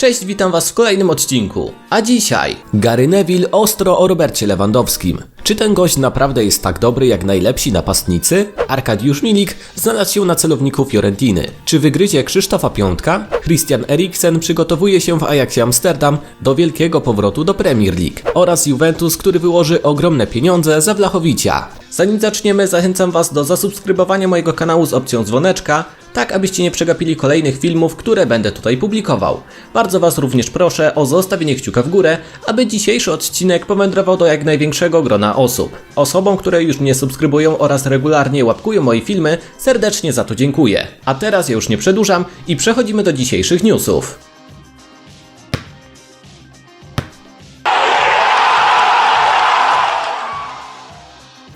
Cześć, witam was w kolejnym odcinku. A dzisiaj Gary Neville ostro o Robercie Lewandowskim. Czy ten gość naprawdę jest tak dobry jak najlepsi napastnicy? Arkadiusz Milik znalazł się na celowniku Fiorentiny. Czy wygryzie Krzysztofa Piątka? Christian Eriksen przygotowuje się w Ajaxie Amsterdam do wielkiego powrotu do Premier League. Oraz Juventus, który wyłoży ogromne pieniądze za Wlachowicia. Zanim zaczniemy, zachęcam was do zasubskrybowania mojego kanału z opcją dzwoneczka, tak abyście nie przegapili kolejnych filmów, które będę tutaj publikował. Bardzo Was również proszę o zostawienie kciuka w górę, aby dzisiejszy odcinek powędrował do jak największego grona osób. Osobom, które już mnie subskrybują oraz regularnie łapkują moje filmy, serdecznie za to dziękuję. A teraz ja już nie przedłużam i przechodzimy do dzisiejszych newsów.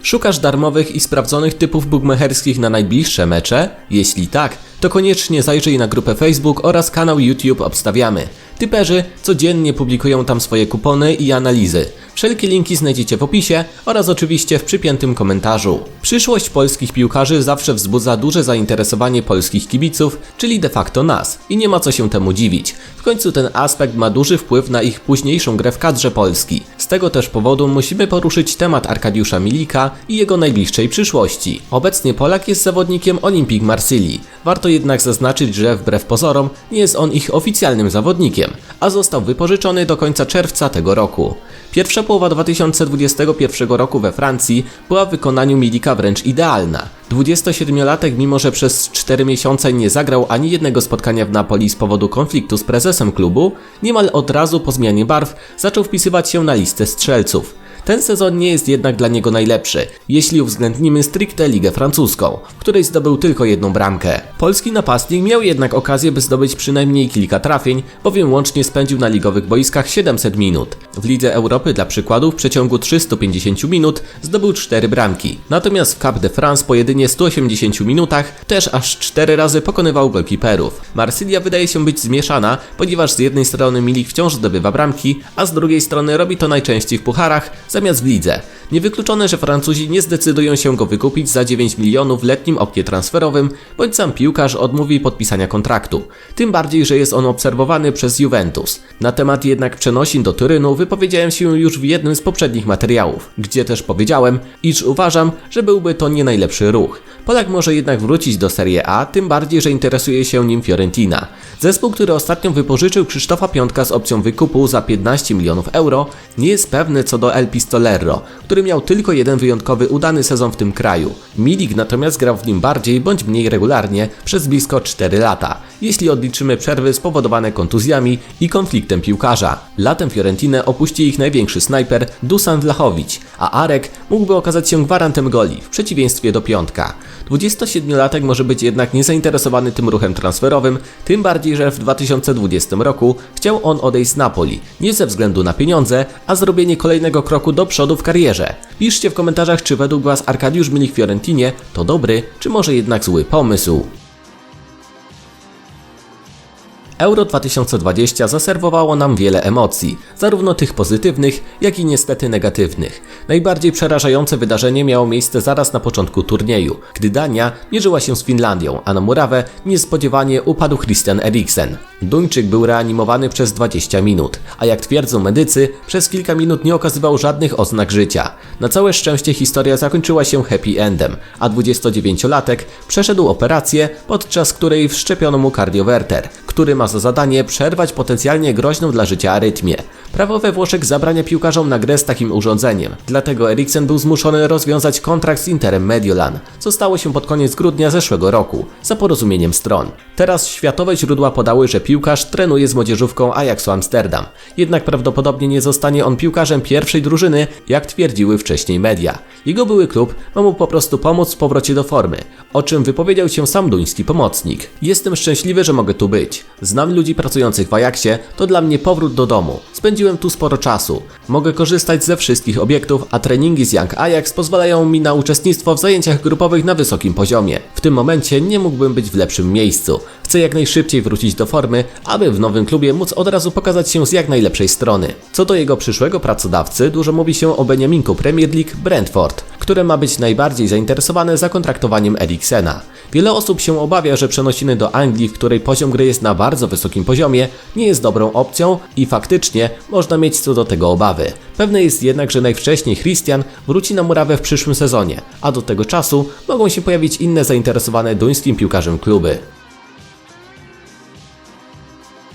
Szukasz darmowych i sprawdzonych typów bukmacherskich na najbliższe mecze? Jeśli tak, to koniecznie zajrzyj na grupę Facebook oraz kanał YouTube Obstawiamy. Typerzy codziennie publikują tam swoje kupony i analizy. Wszelkie linki znajdziecie w opisie oraz oczywiście w przypiętym komentarzu. Przyszłość polskich piłkarzy zawsze wzbudza duże zainteresowanie polskich kibiców, czyli de facto nas. I nie ma co się temu dziwić. W końcu ten aspekt ma duży wpływ na ich późniejszą grę w kadrze Polski. Z tego też powodu musimy poruszyć temat Arkadiusza Milika i jego najbliższej przyszłości. Obecnie Polak jest zawodnikiem Olympique Marsylii. Warto jednak zaznaczyć, że wbrew pozorom nie jest on ich oficjalnym zawodnikiem, a został wypożyczony do końca czerwca tego roku. Pierwsza połowa 2021 roku we Francji była w wykonaniu Milika wręcz idealna. 27-latek, mimo że przez 4 miesiące nie zagrał ani jednego spotkania w Napoli z powodu konfliktu z prezesem klubu, niemal od razu po zmianie barw zaczął wpisywać się na listę strzelców. Ten sezon nie jest jednak dla niego najlepszy, jeśli uwzględnimy stricte ligę francuską, w której zdobył tylko jedną bramkę. Polski napastnik miał jednak okazję, by zdobyć przynajmniej kilka trafień, bowiem łącznie spędził na ligowych boiskach 700 minut. W Lidze Europy dla przykładu w przeciągu 350 minut zdobył 4 bramki, natomiast w Cap de France po jedynie 180 minutach też aż 4 razy pokonywał golkiperów. Marsylia wydaje się być zmieszana, ponieważ z jednej strony Milik wciąż zdobywa bramki, a z drugiej strony robi to najczęściej w pucharach, zamiast w lidze. Niewykluczone, że Francuzi nie zdecydują się go wykupić za 9 milionów w letnim oknie transferowym, bądź sam piłkarz odmówi podpisania kontraktu. Tym bardziej, że jest on obserwowany przez Juventus. Na temat jednak przenosin do Turynu wypowiedziałem się już w jednym z poprzednich materiałów, gdzie też powiedziałem, iż uważam, że byłby to nie najlepszy ruch. Polak może jednak wrócić do Serie A, tym bardziej, że interesuje się nim Fiorentina. Zespół, który ostatnio wypożyczył Krzysztofa Piątka z opcją wykupu za 15 milionów euro, nie jest pewny co do El Pistolero, który miał tylko jeden wyjątkowy udany sezon w tym kraju. Milik natomiast grał w nim bardziej bądź mniej regularnie przez blisko 4 lata, jeśli odliczymy przerwy spowodowane kontuzjami i konfliktem piłkarza. Latem Fiorentinę opuści ich największy snajper Dusan Vlahovic, a Arek mógłby okazać się gwarantem goli, w przeciwieństwie do Piątka. 27-latek może być jednak niezainteresowany tym ruchem transferowym, tym bardziej, że w 2020 roku chciał on odejść z Napoli, nie ze względu na pieniądze, a zrobienie kolejnego kroku do przodu w karierze. Piszcie w komentarzach, czy według Was Arkadiusz Milik Fiorentinie to dobry, czy może jednak zły pomysł. Euro 2020 zaserwowało nam wiele emocji, zarówno tych pozytywnych, jak i niestety negatywnych. Najbardziej przerażające wydarzenie miało miejsce zaraz na początku turnieju, gdy Dania mierzyła się z Finlandią, a na murawę niespodziewanie upadł Christian Eriksen. Duńczyk był reanimowany przez 20 minut, a jak twierdzą medycy, przez kilka minut nie okazywał żadnych oznak życia. Na całe szczęście historia zakończyła się happy endem, a 29-latek przeszedł operację, podczas której wszczepiono mu kardiowerter, który ma za zadanie przerwać potencjalnie groźną dla życia arytmię. Prawo we Włoszech zabrania piłkarzom na grę z takim urządzeniem, dlatego Eriksen był zmuszony rozwiązać kontrakt z Interem Mediolan, co stało się pod koniec grudnia zeszłego roku, za porozumieniem stron. Teraz światowe źródła podały, że piłkarz trenuje z młodzieżówką Ajaxu Amsterdam, jednak prawdopodobnie nie zostanie on piłkarzem pierwszej drużyny, jak twierdziły wcześniej media. Jego były klub ma mu po prostu pomóc w powrocie do formy, o czym wypowiedział się sam duński pomocnik. Jestem szczęśliwy, że mogę tu być. Znam ludzi pracujących w Ajaxie, to dla mnie powrót do domu. Spędziłem tu sporo czasu. Mogę korzystać ze wszystkich obiektów, a treningi z Young Ajax pozwalają mi na uczestnictwo w zajęciach grupowych na wysokim poziomie. W tym momencie nie mógłbym być w lepszym miejscu. Chcę jak najszybciej wrócić do formy, aby w nowym klubie móc od razu pokazać się z jak najlepszej strony. Co do jego przyszłego pracodawcy, dużo mówi się o Beniaminku Premier League Brentford, które ma być najbardziej zainteresowane zakontraktowaniem Eriksena. Wiele osób się obawia, że przenosiny do Anglii, w której poziom gry jest na bardzo wysokim poziomie, nie jest dobrą opcją i faktycznie można mieć co do tego obawy. Pewne jest jednak, że najwcześniej Christian wróci na murawę w przyszłym sezonie, a do tego czasu mogą się pojawić inne zainteresowane duńskim piłkarzem kluby.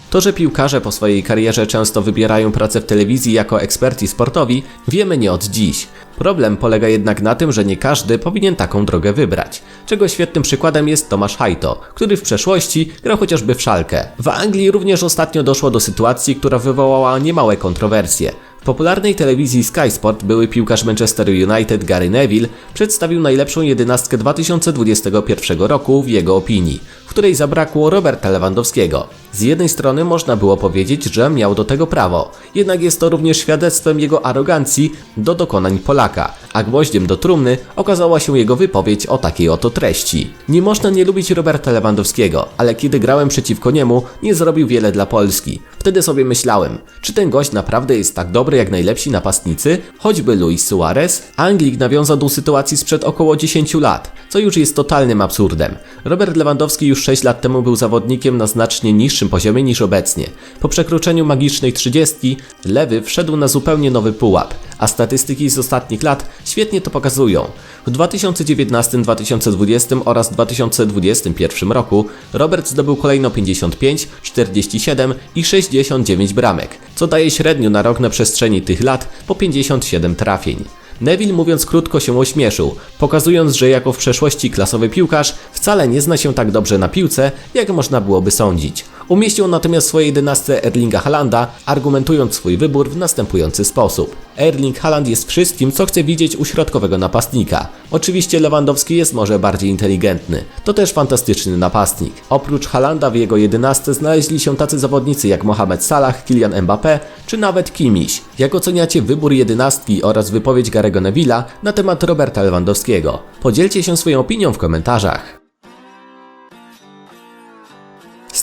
To, że piłkarze po swojej karierze często wybierają pracę w telewizji jako eksperci sportowi, wiemy nie od dziś. Problem polega jednak na tym, że nie każdy powinien taką drogę wybrać. Czego świetnym przykładem jest Tomasz Hajto, który w przeszłości grał chociażby w Szalkę. W Anglii również ostatnio doszło do sytuacji, która wywołała niemałe kontrowersje. W popularnej telewizji Sky Sport były piłkarz Manchester United Gary Neville przedstawił najlepszą jedenastkę 2021 roku w jego opinii, w której zabrakło Roberta Lewandowskiego. Z jednej strony można było powiedzieć, że miał do tego prawo, jednak jest to również świadectwem jego arogancji do dokonań Polaka, a gwoździem do trumny okazała się jego wypowiedź o takiej oto treści. Nie można nie lubić Roberta Lewandowskiego, ale kiedy grałem przeciwko niemu, nie zrobił wiele dla Polski. Wtedy sobie myślałem, czy ten gość naprawdę jest tak dobry jak najlepsi napastnicy, choćby Luis Suarez? Anglik nawiązał do sytuacji sprzed około 10 lat, co już jest totalnym absurdem. Robert Lewandowski już 6 lat temu był zawodnikiem na znacznie niższym poziomie niż obecnie. Po przekroczeniu magicznej 30 Lewy wszedł na zupełnie nowy pułap, a statystyki z ostatnich lat świetnie to pokazują. W 2019, 2020 oraz 2021 roku Robert zdobył kolejno 55, 47 i 69 bramek, co daje średnio na rok na przestrzeni tych lat po 57 trafień. Neville mówiąc krótko się ośmieszył, pokazując, że jako w przeszłości klasowy piłkarz wcale nie zna się tak dobrze na piłce, jak można byłoby sądzić. Umieścił natomiast w swojej jedenastce Erlinga Halanda, argumentując swój wybór w następujący sposób. Erling Haaland jest wszystkim, co chce widzieć u środkowego napastnika. Oczywiście Lewandowski jest może bardziej inteligentny. To też fantastyczny napastnik. Oprócz Halanda w jego jedenastce znaleźli się tacy zawodnicy jak Mohamed Salah, Kylian Mbappé czy nawet Kimiś. Jak oceniacie wybór jedenastki oraz wypowiedź Garego Neville'a na temat Roberta Lewandowskiego? Podzielcie się swoją opinią w komentarzach.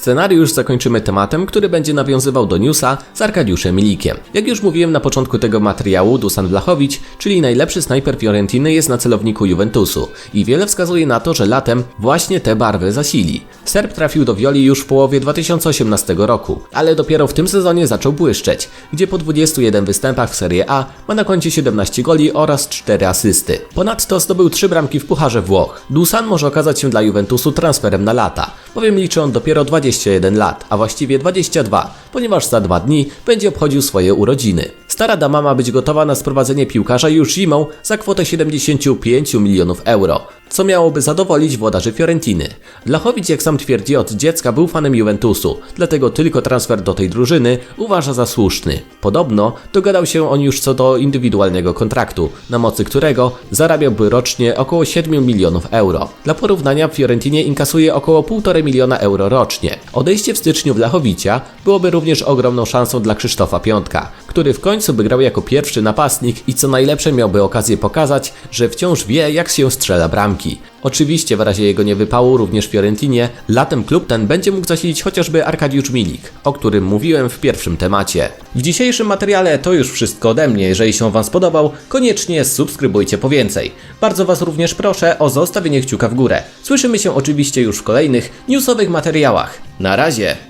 Scenariusz zakończymy tematem, który będzie nawiązywał do newsa z Arkadiuszem Milikiem. Jak już mówiłem na początku tego materiału, Dusan Blachowicz, czyli najlepszy snajper Fiorentiny jest na celowniku Juventusu i wiele wskazuje na to, że latem właśnie te barwy zasili. Serb trafił do Violi już w połowie 2018 roku, ale dopiero w tym sezonie zaczął błyszczeć, gdzie po 21 występach w Serie A ma na koncie 17 goli oraz 4 asysty. Ponadto zdobył 3 bramki w Pucharze Włoch. Dusan może okazać się dla Juventusu transferem na lata, bowiem liczy on dopiero 21 lat, a właściwie 22, ponieważ za dwa dni będzie obchodził swoje urodziny. Stara dama ma być gotowa na sprowadzenie piłkarza już zimą za kwotę 75 milionów euro, co miałoby zadowolić włodarzy Fiorentiny. Blachowicz, jak sam twierdzi, od dziecka był fanem Juventusu, dlatego tylko transfer do tej drużyny uważa za słuszny. Podobno dogadał się on już co do indywidualnego kontraktu, na mocy którego zarabiałby rocznie około 7 milionów euro. Dla porównania w Fiorentinie inkasuje około 1,5 miliona euro rocznie. Odejście w styczniu Blachowicia byłoby również ogromną szansą dla Krzysztofa Piątka, który w końcu by grał jako pierwszy napastnik i co najlepsze miałby okazję pokazać, że wciąż wie jak się strzela bramki. Oczywiście w razie jego niewypału również w Fiorentinie latem klub ten będzie mógł zasilić chociażby Arkadiusz Milik, o którym mówiłem w pierwszym temacie. W dzisiejszym materiale to już wszystko ode mnie. Jeżeli się Wam spodobał, koniecznie subskrybujcie po więcej. Bardzo Was również proszę o zostawienie kciuka w górę. Słyszymy się oczywiście już w kolejnych newsowych materiałach. Na razie!